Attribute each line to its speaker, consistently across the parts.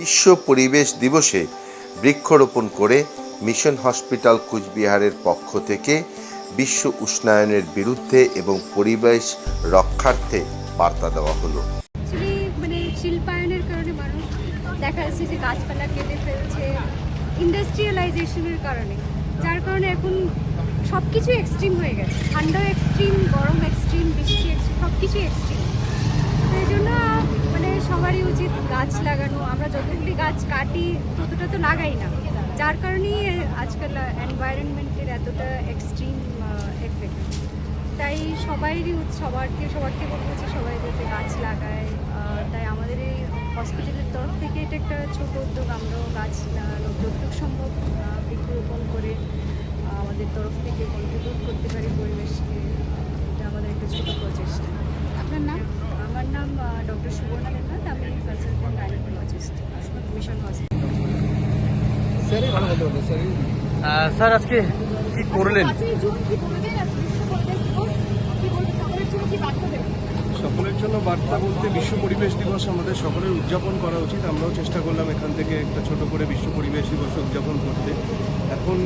Speaker 1: বিশ্ব পরিবেশ দিবসে বৃক্ষরোপণ করে মিশন হসপিটাল কুচবিহারের পক্ষ থেকে বিশ্ব উষ্ণায়নের বিরুদ্ধে এবং পরিবেশ রক্ষার্থে বার্তা দেওয়া হলো।
Speaker 2: মানে শিল্পায়নের কারণে মানুষ দেখা যাচ্ছে যে গাছপালা কেটে ফেলছে ইন্ডাস্ট্রিয়ালাইজেশনের কারণে। যার কারণে এখন সব কিছু এক্সট্রিম হয়ে গেছে। ঠান্ডাও এক্সট্রিম গরম এক্সট্রিম বৃষ্টি এক্সট্রিম সব কিছু এক্সট্রিম সবারই উচিত গাছ লাগানো। আমরা যতগুলি গাছ কাটি, ততটা তো লাগাই না। যার কারণেই আজকাল এনভায়রনমেন্টের এতটা এক্সট্রিম এফেক্ট তাই সবাইরই সবারকে সবারকে বলব যে সবাই যাতে গাছ লাগায়। তাই আমাদের এই হসপিটালের তরফ থেকে এটা একটা ছোটো উদ্যোগ। আমরাও গাছ যতটুকু সম্ভব আহ, বৃক্ষরোপণ করে আহ, আমাদের তরফ থেকে কন্ট্রিবিউট করতে পারি পরিবেশকে এটা আমাদের একটা ছোট প্রচেষ্টা আপনার নাম আমার নাম ডক্টর সুবর্ণা দেবনাথ আমি consultant gynaecologist mission hospital
Speaker 3: sir আজকে কি করলেন?
Speaker 4: সকলের জন্য বার্তা বলতে বিশ্ব পরিবেশ দিবস আমাদের সকলের উদযাপন করা উচিত। আমরাও চেষ্টা করলাম এখান থেকে একটা ছোট করে বিশ্ব পরিবেশ দিবস উদযাপন করতে। এখন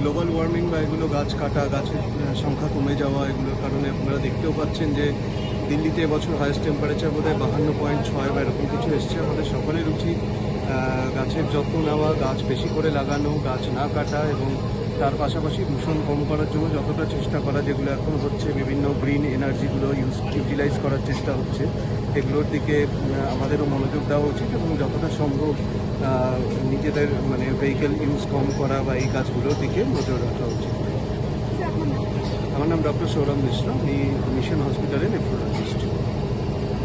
Speaker 4: গ্লোবাল ওয়ার্মিং বা এগুলো গাছ কাটা গাছের সংখ্যা কমে যাওয়া এগুলোর কারণে আপনারা দেখতেও পাচ্ছেন যে দিল্লিতে এবছর হায়েস্ট টেম্পারেচার বোধ হয় বাহান্ন পয়েন্ট ছয় বা এরকম কিছু এসছে। আমাদের সকলের উচিত গাছের যত্ন নেওয়া, গাছ বেশি করে লাগানো, গাছ না কাটা এবং তার পাশাপাশি দূষণ কম করার জন্য যতটা চেষ্টা করা, যেগুলো এখন হচ্ছে বিভিন্ন গ্রিন এনার্জিগুলো ইউজ ইউটিলাইজ করার চেষ্টা হচ্ছে, এগুলোর দিকে আমাদেরও মনোযোগ দেওয়া উচিত এবং যতটা সম্ভব নিজেদের মানে ভেহিকেল ইউজ কম করা বা এই কাজগুলোর দিকে নজর রাখা উচিত। আমার নাম ডক্টর সৌরভ মিশ্র। আমি মিশন হসপিটালে নেফ্রোলজিস্ট।